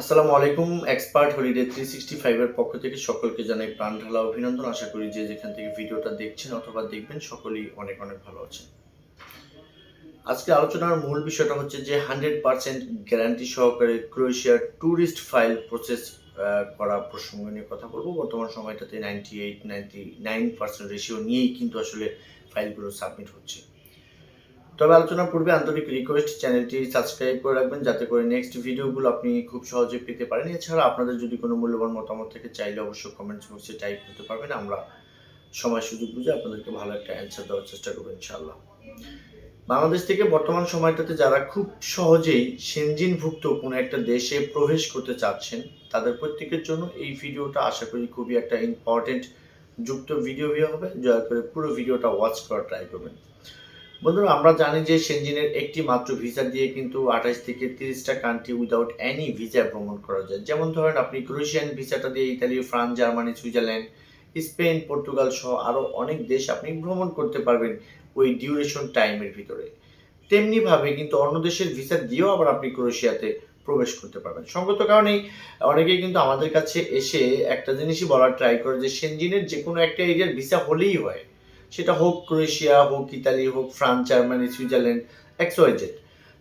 আসসালামু আলাইকুম, expert holiday three sixty ফাইভের পক্ষ থেকে সকলকে জানাই প্রাণ ঢালা অভিনন্দন। আশা করি যে যেখান থেকে ভিডিওটা দেখছেন অথবা দেখবেন, সকলেই অনেক অনেক ভালো আছেন। আজকে আলোচনার মূল বিষয়টা হচ্ছে যে হান্ড্রেড পার্সেন্ট গ্যারান্টি সহকারে ক্রোয়েশিয়ার ট্যুরিস্ট ফাইল প্রসেস করা প্রসঙ্গ নিয়ে কথা বলব। বর্তমান সময়টাতে ninety eight ninety nine percent ratio নিয়েই কিন্তু আসলে ফাইলগুলো সাবমিট হচ্ছে। তবে আলোচনার পূর্বে আন্তরিক রিকোয়েস্ট চ্যানেলটি সাবস্ক্রাইব করে রাখবেন যাতে করে নেক্সট ভিডিওগুলো আপনি খুব সহজে পেতে পারেন। এছাড়া আপনাদের যদি কোনো মূল্যবান মতামত থেকে, চাইলে অবশ্যই কমেন্টস বক্সে টাইপ করতে পারবেন। আমরা সময় সুযোগ বুঝে আপনাদেরকে ভালো একটা অ্যান্সার দেওয়ার চেষ্টা করব ইনশাআল্লাহ। বাংলাদেশ থেকে বর্তমান সময়টাতে যারা খুব সহজেই সেনজিনভুক্ত কোনো একটা দেশে প্রবেশ করতে চাচ্ছেন, তাদের প্রত্যেকের জন্য এই ভিডিওটা আশা করি খুবই একটা ইম্পর্টেন্ট যুক্ত ভিডিও হবে। দয়া করে পুরো ভিডিওটা ওয়াচ করার ট্রাই করবেন। বন্ধুরা, আমরা জানি যে সেনজিনের একটি মাত্র ভিসা দিয়ে কিন্তু আঠাশ থেকে তিরিশটা কান্ট্রি উইদাউট এনি ভিসা ভ্রমণ করা যায়। যেমন ধরেন আপনি ক্রোয়েশিয়ান ভিসাটা দিয়ে Italy France Germany Switzerland Spain Portugal সহ আরও অনেক দেশ আপনি ভ্রমণ করতে পারবেন ওই ডিউরেশন টাইমের ভিতরে। তেমনিভাবে কিন্তু অন্য দেশের ভিসা দিয়েও আবার আপনি ক্রোয়েশিয়াতে প্রবেশ করতে পারবেন। সঙ্গত কারণেই অনেকেই কিন্তু আমাদের কাছে এসে একটা জিনিসই বলার ট্রাই করে যে সেনজিনের যে কোনো একটা এরিয়ার ভিসা হলেই হয়। সেটা হোক ক্রোয়েশিয়া, হোক ইতালি, হোক France, Germany, Switzerland, x XYZ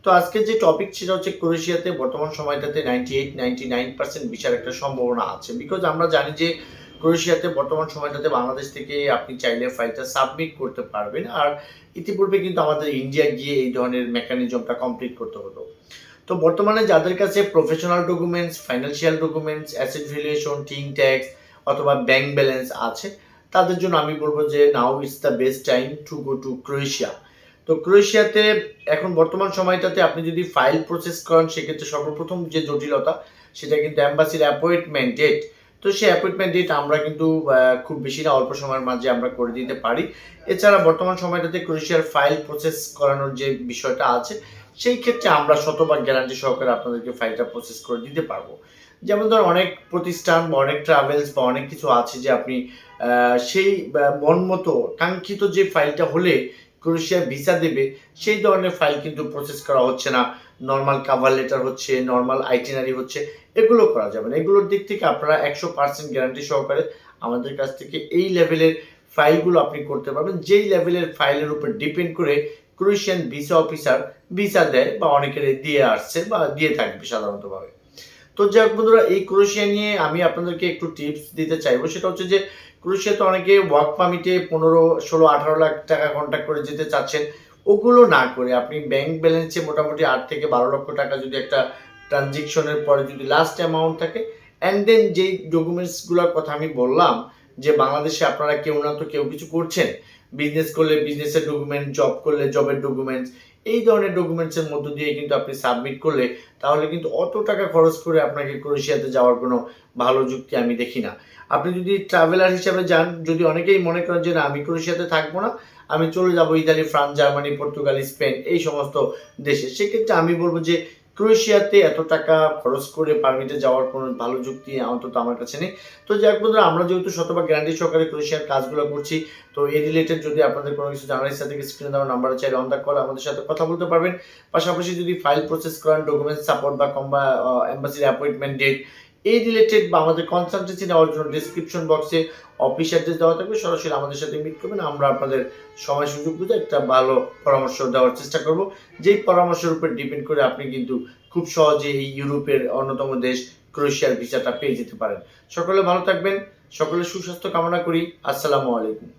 তো আজকে যে টপিক সেটা হচ্ছে ক্রোয়েশিয়াতে বর্তমান সময়টাতে ninety eight ninety nine percent ভিসার একটা সম্ভাবনা আছে। বিকজ আমরা জানি যে ক্রোয়েশিয়াতে বর্তমান সময়টাতে বাংলাদেশ থেকে আপনি চাইলে ফাইলটা সাবমিট করতে পারবেন। আর ইতিপূর্বে কিন্তু আমাদের ইন্ডিয়া গিয়ে এই ধরনের মেকানিজমটা কমপ্লিট করতে হতো। তো বর্তমানে যাদের কাছে professional documents financial documents asset valuation টিং ট্যাক্স অথবা ব্যাংক ব্যালেন্স আছে তাদের জন্য আমি বলব যে now it's the best time to go to Croatia. তো ক্রোয়েশিয়াতে এখন বর্তমান সময়টাতে আপনি যদি ফাইল প্রসেস করেন, সেক্ষেত্রে সর্বপ্রথম যে জটিলতা, সেটা কিন্তু অ্যাম্বাসির অ্যাপয়েন্টমেন্ট ডেট। তো সেই অ্যাপয়েন্টমেন্ট ডেট আমরা কিন্তু খুব বেশি না, অল্প সময়ের মাঝে আমরা করে দিতে পারি। এছাড়া বর্তমান সময়টাতে ক্রোয়েশিয়ার ফাইল প্রসেস করানোর যে বিষয়টা আছে, সেই ক্ষেত্রে আমরা শতভাগ গ্যারান্টি সহকারে আপনাদেরকে ফাইলটা প্রসেস করে দিতে পারব। যেমন ধর অনেক প্রতিষ্ঠান বা অনেক ট্রাভেলস বা অনেক কিছু আছে যে আপনি সেই মন মতো কাঙ্ক্ষিত যে ফাইলটা হলে ক্রোয়েশিয়া ভিসা দেবে, সেই ধরনের ফাইল কিন্তু প্রসেস করা হচ্ছে না। নর্মাল কাভার লেটার হচ্ছে নর্মাল আইটিনারি হচ্ছে, এগুলো করা যাবে না। এগুলোর দিক থেকে আপনারা একশো পার্সেন্ট গ্যারান্টি সহকারে আমাদের কাছ থেকে এই লেভেলের ফাইলগুলো আপনি করতে পারবেন। যেই লেভেলের ফাইলের উপর ডিপেন্ড করে ক্রোয়েশিয়ান ভিসা অফিসার ভিসা দেয় বা অনেকের দিয়ে আসছে বা দিয়ে থাকবে সাধারণতভাবে। তো যাই হোক বন্ধুরা, এই ক্রোয়েশিয়া নিয়ে আমি আপনাদেরকে একটু টিপস দিতে চাইব। সেটা হচ্ছে যে, ক্রোয়েশিয়াতে অনেকে ওয়ার্ক পারমিটে পনেরো, ষোলো, আঠারো লাখ টাকা কন্ট্যাক্ট করে যেতে চাচ্ছেন। ওগুলো না করে আপনি ব্যাংক ব্যালেন্সে মোটামুটি আট থেকে বারো লক্ষ টাকা যদি একটা ট্রানজেকশনের পরে যদি লাস্ট অ্যামাউন্ট থাকে। অ্যান্ড দেন যেই ডকুমেন্টসগুলোর কথা আমি বললাম, যে বাংলাদেশে আপনারা কেউ না তো কেউ কিছু করছেন। বিজনেস করলে বিজনেসের ডকুমেন্ট জব করলে জবের ডকুমেন্টস এই ধরনের ডকুমেন্টসের মধ্য দিয়ে কিন্তু আপনি সাবমিট করলে তাহলে কিন্তু অত টাকা খরচ করে আপনাকে ক্রোয়েশিয়াতে যাওয়ার কোনো ভালো যুক্তি আমি দেখি না। আপনি যদি ট্রাভেলার হিসাবে যান, যদি অনেকেই মনে করেন যে না, আমি ক্রোয়েশিয়াতে থাকব না, আমি চলে যাব Italy, France, Germany, Portugal, Spain, এই সমস্ত দেশে, সেক্ষেত্রে আমি বলব যে ক্রোয়েশিয়াতে এত টাকা খরচ করে পারমিটে যাওয়ার কোনো ভালো যুক্তি অন্তত আমার কাছে নেই। তো যাক বন্ধুরা, আমরা যেহেতু শতভাগ গ্যারান্টি সহকারে ক্রোয়েশিয়ার কাজগুলো করছি, তো এই রিলেটেড যদি আপনাদের কোনো কিছু জানার ইচ্ছা থেকে স্ক্রিনে দেওয়া নাম্বার চাইলে অন দ্য কল আমাদের সাথে কথা বলতে পারবেন। পাশাপাশি যদি ফাইল প্রসেস করেন ডকুমেন্টস সাপোর্ট বা কম্বা এম্বাসির অ্যাপয়েন্টমেন্ট ডেট এই রিলেটেড বা আমাদের কনসালটেন্সি নেওয়ার জন্য ডিসক্রিপশন বক্সে অফিস অ্যাড্রেস দেওয়া থাকবে। সরাসরি আমাদের সাথে মিট করবেন। আমরা আপনাদের সময় সুযোগ বুঝে একটা ভালো পরামর্শ দেওয়ার চেষ্টা করব। যেই পরামর্শের উপর ডিপেন্ড করে আপনি কিন্তু খুব সহজে এই ইউরোপের অন্যতম দেশ ক্রোয়েশিয়ার ভিসাটা পেয়ে যেতে পারেন। সকলে ভালো থাকবেন। সকলে সুস্বাস্থ্য কামনা করি। আসসালামু আলাইকুম।